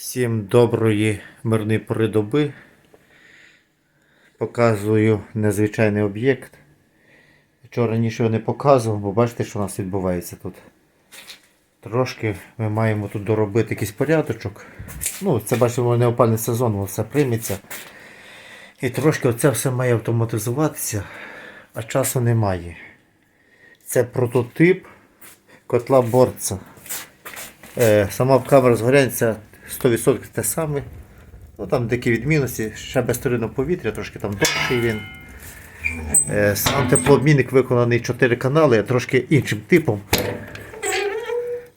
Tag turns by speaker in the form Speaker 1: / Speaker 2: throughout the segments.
Speaker 1: Всім доброї мирної пори доби. Показую незвичайний об'єкт. Вчора раніше його не показував, бо бачите, що у нас відбувається тут. Трошки ми маємо тут доробити якийсь порядочок. Ну, це бачимо не опальний сезон, воно все прийметься. І трошки оце все має автоматизуватися, а часу немає. Це прототип котла борца. Е, сама камера згорянця 100% те саме. Ну, там деякі відмінності, ще без сторінного повітря, трошки там довший він. Е, сам теплообмінник виконаний 4 канали, трошки іншим типом.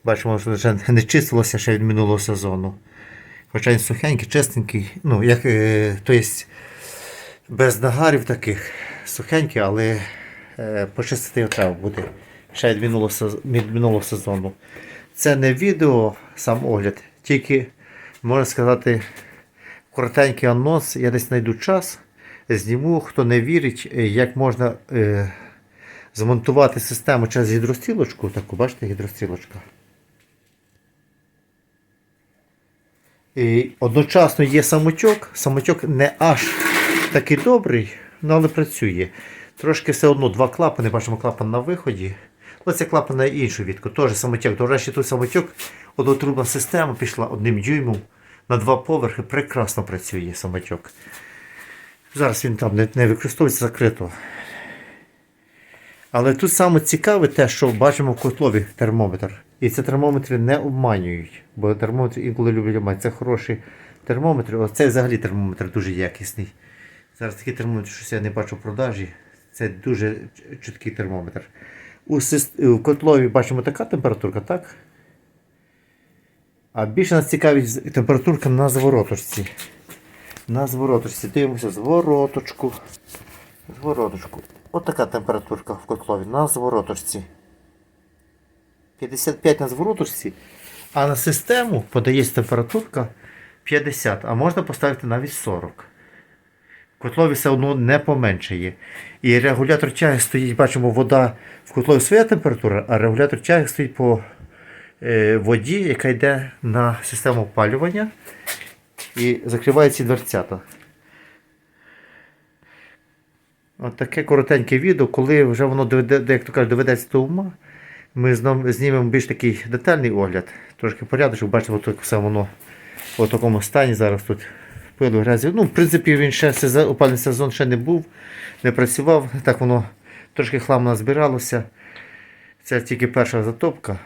Speaker 1: Бачимо, що вже не чистилося ще від минулого сезону. Хоча він сухенький, чистенький, ну, як, е, то є без нагарів таких, сухенький, але е, почистити його треба буде ще від минулого, від минулого сезону. Це не відео, сам огляд, тільки, можна сказати, коротенький анонс. Я десь знайду час, зніму, хто не вірить, е, як можна е, змонтувати систему через гідрострілочку. Таку, бачите, гідрострілочка. І одночасно є самотьок. Самотьок не аж такий добрий, ну, але працює. Трошки все одно два клапани, бачимо клапан на виході. Ну, це клапан на іншу відку, теж самотьок. До речі, тут самотьок, однотрубна система пішла одним дюймом на два поверхи, прекрасно працює самотьок. Зараз він там не, не використовується закрито. Але тут саме цікаве те, що бачимо в котлові термометр. І ці термометри не обманюють, бо термометри інколи люблять обманювати. Це хороші термометри. Оце взагалі термометр дуже якісний. Зараз такий термометр, щось я не бачу в продажі. Це дуже чіткий термометр. У, котлові бачимо така температурка, так? А більше нас цікавить температурка на звороточці. На звороточці. Дивимося звороточку. Звороточку. От така температурка в котлові на звороточці. 55 на звороточці, а на систему подається температурка 50, а можна поставити навіть 40. В котлові все одно не поменшає. І регулятор тяги стоїть, бачимо, вода в котлові своя температура, а регулятор тяги стоїть по воді, яка йде на систему опалювання і закриває ці дверцята. От таке коротеньке відео, коли вже воно доведе, як то кажуть, доведеться до ума. Ми знімемо більш такий детальний огляд, трошки порядочок, бачимо, так все воно в такому стані зараз тут пилу грязі. Ну, в принципі, він ще сезон, опальний сезон ще не був, не працював, так воно трошки хламу назбиралося. Це тільки перша затопка,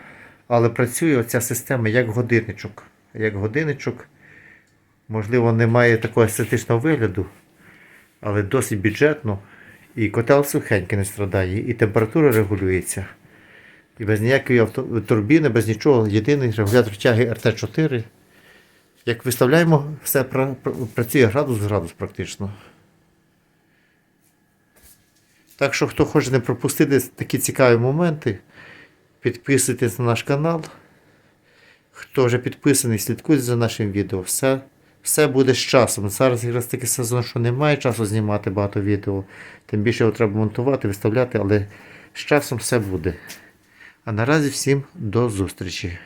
Speaker 1: але працює оця система як годинничок. Як годинничок. Можливо, не має такого естетичного вигляду, але досить бюджетно. І котел сухенький не страдає, і температура регулюється. І без ніякої авто... турбіни, без нічого. Єдиний регулятор тяги РТ4. Як виставляємо, все пра- пра- працює градус градус практично. Так що, хто хоче не пропустити такі цікаві моменти, підписуйтесь на наш канал. Хто вже підписаний, слідкуйте за нашим відео. Все, все буде з часом. Зараз якраз такий сезон, що немає часу знімати багато відео. Тим більше його треба монтувати, виставляти, але з часом все буде. А наразі всім до зустрічі.